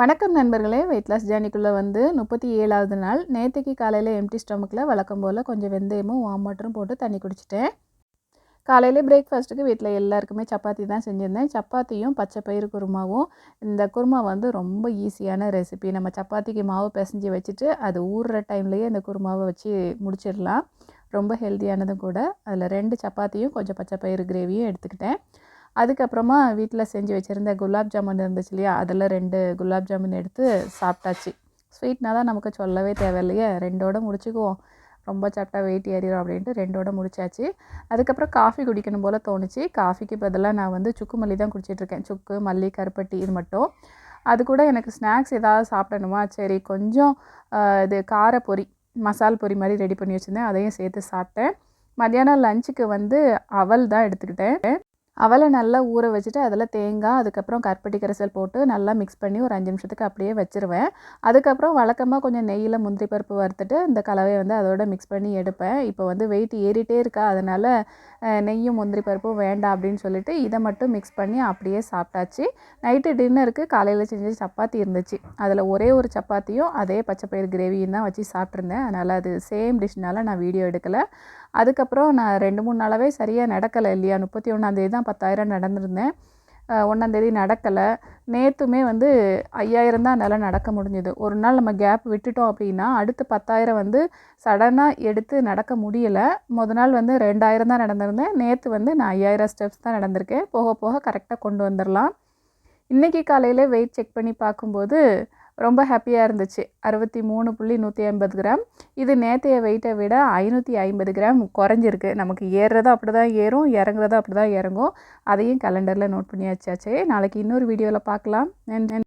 வணக்கம் நண்பர்களே weight loss ஜேர்னிக்குள்ளே வந்து முப்பத்தி ஏழாவது நாள். நேற்றுக்கு காலையில் எம்டி ஸ்டொமக்கில் வழக்கம் போல் கொஞ்சம் வெந்தயமும் வாம் வாட்டரும் போட்டு தண்ணி குடிச்சிட்டேன். காலையில் பிரேக்ஃபாஸ்ட்டுக்கு வீட்டில் எல்லாருக்குமே சப்பாத்தி தான் செஞ்சுருந்தேன். சப்பாத்தியும் பச்சை பயிறு குருமாவும். இந்த குருமா வந்து ரொம்ப ஈஸியான ரெசிபி நம்ம சப்பாத்திக்கு மாவு பிசைஞ்சு வச்சுட்டு அது ஊறுற டைம்லேயே இந்த குருமாவை வச்சு முடிச்சிடலாம். ரொம்ப ஹெல்த்தியானதும் கூட. அதில் ரெண்டு சப்பாத்தியும் கொஞ்சம் பச்சை பயிறு கிரேவியும் எடுத்துக்கிட்டேன். அதுக்கப்புறமா வீட்டில் செஞ்சு வச்சுருந்த குலாப் ஜாமுன் இருந்துச்சு இல்லையா? அதில் ரெண்டு குலாப் ஜாமுன் எடுத்து சாப்பிட்டாச்சு. ஸ்வீட்னா தான் நமக்கு சொல்லவே தேவையில்லையே. ரெண்டோட முடிச்சுக்குவோம். ரொம்ப சாப்பிட்டா வெயிட் ஏறிடும் அப்படின்ட்டு ரெண்டோட முடிச்சாச்சு. அதுக்கப்புறம் காஃபி குடிக்கணும் போல் தோணுச்சு. காஃபிக்கு பதிலாக நான் வந்து சுக்கு மல்லி தான் குடிச்சிட்ருக்கேன் சுக்கு மல்லி கருப்பட்டி இது மட்டும். அது கூட எனக்கு ஸ்நாக்ஸ் ஏதாவது சாப்பிடணுமா? சரி கொஞ்சம் இது காரப்பொரி மசால் பொரி மாதிரி ரெடி பண்ணி வச்சுருந்தேன். அதையும் சேர்த்து சாப்பிட்டேன். மத்தியானம் லஞ்சுக்கு வந்து அவல் தான் எடுத்துக்கிட்டேன். அவலை நல்லா ஊற வச்சுட்டு அதில் தேங்காய் அதுக்கப்புறம் கற்பட்டி கரைசல் போட்டு நல்லா மிக்ஸ் பண்ணி ஒரு அஞ்சு நிமிஷத்துக்கு அப்படியே வச்சுருவேன். அதுக்கப்புறம் வழக்கமாக கொஞ்சம் நெய்யில் முந்திரி பருப்பு வறுத்துட்டு இந்த கலவையை வந்து அதோட மிக்ஸ் பண்ணி எடுப்பேன். இப்போ வந்து வெயிட் ஏறிட்டே இருக்கா அதனால் நெய்யும் முந்திரி பருப்பும் வேண்டாம் அப்படின்னு சொல்லிட்டு இதை மட்டும் மிக்ஸ் பண்ணி அப்படியே சாப்பிட்டாச்சு. நைட்டு டின்னருக்கு காலையில் செஞ்ச சப்பாத்தி இருந்துச்சு. அதில் ஒரே ஒரு சப்பாத்தியும் அதே பச்சை பயிர் கிரேவியும் தான் வச்சு சாப்பிட்ருந்தேன் அதனால் அது சேம் டிஷ்னால நான் வீடியோ எடுக்கலை. அதுக்கப்புறம் நான் ரெண்டு மூணு நாளாகவே சரியாக நடக்கலை இல்லையா? முப்பத்தி ஒன்றாந்தேதி தான் பத்தாயிரம் நடந்திருந்தேன். ஒன்றாந்தேதி நடக்கலை. நேற்றுமே வந்து ஐயாயிரம் தான் என்னால் நடக்க முடிஞ்சுது. ஒரு நாள் நம்ம கேப் விட்டுட்டோம் அப்படின்னா அடுத்து பத்தாயிரம் வந்து சடனாக எடுத்து நடக்க முடியலை. முத நாள் வந்து ரெண்டாயிரம் தான் நடந்திருந்தேன். நேற்று வந்து நான் ஐயாயிரம் ஸ்டெப்ஸ் தான் நடந்திருக்கேன். போக போக கரெக்டாக கொண்டு வந்துடலாம் இன்றைக்கி காலையில் வெயிட் செக் பண்ணி பார்க்கும்போது ரொம்ப ஹாப்பியாக இருந்துச்சு. அறுபத்தி மூணு புள்ளி நூற்றி ஐம்பது கிராம். இது நேற்றைய வெயிட்டை விட ஐநூற்றி ஐம்பது கிராம் குறைஞ்சிருக்கு. நமக்கு ஏறுறதும் அப்படி தான் ஏறும் இறங்குறதும் அப்படி தான் இறங்கும். அதையும் கலண்டரில் நோட் பண்ணியாச்சாச்சு நாளைக்கு இன்னொரு வீடியோவில் பார்க்கலாம்.